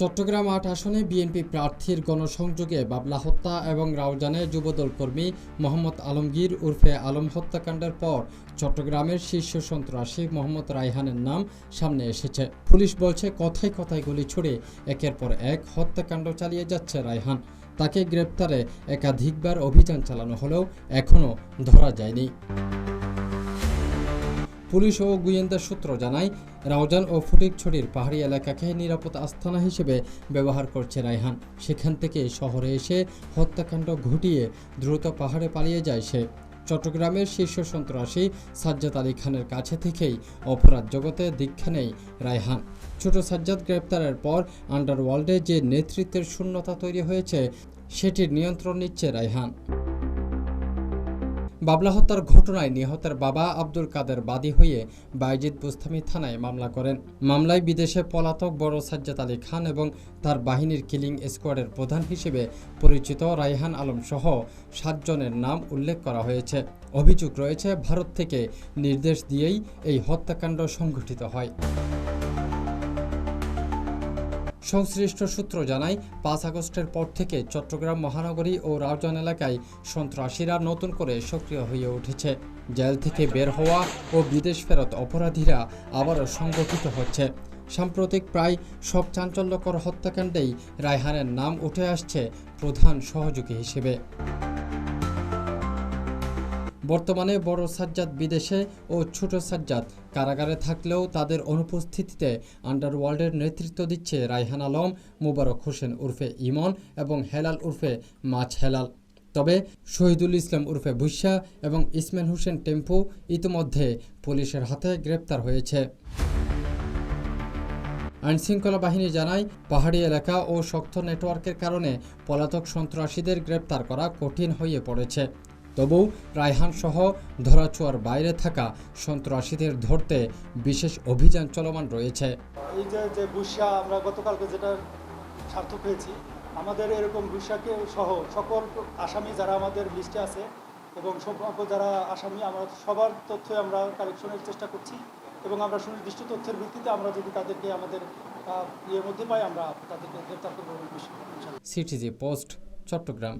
চট্টগ্রাম আট আসনে বিএনপি প্রার্থীর গণসংযোগে বাবলা হত্যা এবং রাউজানে যুবদল কর্মী মোহাম্মদ আলমগীর উর্ফে আলম হত্যাকাণ্ডের পর চট্টগ্রামের শীর্ষ সন্ত্রাসী মোহাম্মদ রায়হানের নাম সামনে এসেছে। পুলিশ বলছে, কথায় কথায় গুলি ছুড়ে একের পর এক হত্যাকাণ্ড চালিয়ে যাচ্ছে রায়হান। তাকে গ্রেপ্তারে একাধিকবার অভিযান চালানো হলেও এখনও ধরা যায়নি। পুলিশ ও গোয়েন্দা সূত্র জানায়, রাউজান ও ফটিকছড়ির পাহাড়ি এলাকাকে নিরাপদ আস্থানা হিসেবে ব্যবহার করছে রায়হান। সেখান থেকে শহরে এসে হত্যাকাণ্ড ঘটিয়ে দ্রুত পাহাড়ে পালিয়ে যায় সে। চট্টগ্রামের শীর্ষ সন্ত্রাসী সাজ্জাদ আলী খানের কাছে থেকেই অপরাধ জগতে দীক্ষা নেই রায়হান। ছোট সাজ্জাদ গ্রেপ্তারের পর আন্ডারওয়ার্ল্ডে যে নেতৃত্বের শূন্যতা তৈরি হয়েছে, সেটির নিয়ন্ত্রণ নিচ্ছে রায়হান। বাবলা হত্যার ঘটনায় নিহতের বাবা আব্দুল কাদের বাদী হয়ে বাইজিদ বুস্তামি থানায় মামলা করেন। মামলায় বিদেশে পলাতক বড় সাজ্জাদ আলী খান এবং তার বাহিনীর কিলিং স্কোয়াডের প্রধান হিসেবে পরিচিত রায়হান আলম সহ সাতজনের নাম উল্লেখ করা হয়েছে। অভিযোগ রয়েছে, ভারত থেকে নির্দেশ দিয়েই এই হত্যাকাণ্ড সংঘটিত হয়। সংশ্লিষ্ট সূত্র জানায়, পাঁচ আগস্টের পর থেকে চট্টগ্রাম মহানগরী ও রাউজান এলাকায় সন্ত্রাসীরা নতুন করে সক্রিয় হয়ে উঠেছে। জেল থেকে বের হওয়া ও বিদেশ ফেরত অপরাধীরা আবারও সংগঠিত হচ্ছে। সাম্প্রতিক প্রায় সব চাঞ্চল্যকর হত্যাকাণ্ডেই রায়হানের নাম উঠে আসছে প্রধান সহযোগী হিসেবে। বর্তমানে বড় সাজ্জাদ বিদেশে ও ছোট সাজ্জাদ কারাগারে থাকলেও তাদের অনুপস্থিতিতে আন্ডারওয়ার্ল্ডের নেতৃত্ব দিচ্ছে রায়হান আলম, মুবারক হোসেন উর্ফে ইমন এবং হেলাল উর্ফে মাছ হেলাল। তবে শহীদুল ইসলাম উর্ফে ভুইসা এবং ইসমান হোসেন টেম্পু ইতিমধ্যে পুলিশের হাতে গ্রেপ্তার হয়েছে। আইনশৃঙ্খলা বাহিনী জানায়, পাহাড়ি এলাকা ও শক্ত নেটওয়ার্কের কারণে পলাতক সন্ত্রাসীদের গ্রেপ্তার করা কঠিন হয়ে পড়েছে। তবু রায়হান সহ ধরাছোঁয়ার বাইরে থাকা সন্ত্রাসীদের ধরতে বিশেষ অভিযান চলমান রয়েছে। এই যে যে বুসা আমরা গতকালকে যেটা সার্থক হয়েছি আমাদের এরকম বুসাকে সহ সকল আসামি যারা আমাদের লিস্টে আছে এবং সকল যারা আসামি আমরা সবার তথ্য আমরা কালেকশনের চেষ্টা করছি এবং আমরা সুনির্দিষ্ট তথ্যের ভিত্তিতে আমরা যদি তাদেরকে আমাদের ইয়ের মধ্যে পাই আমরা তাদেরকে গ্রেপ্তার করব সিটিজি পোস্ট চট্টগ্রাম।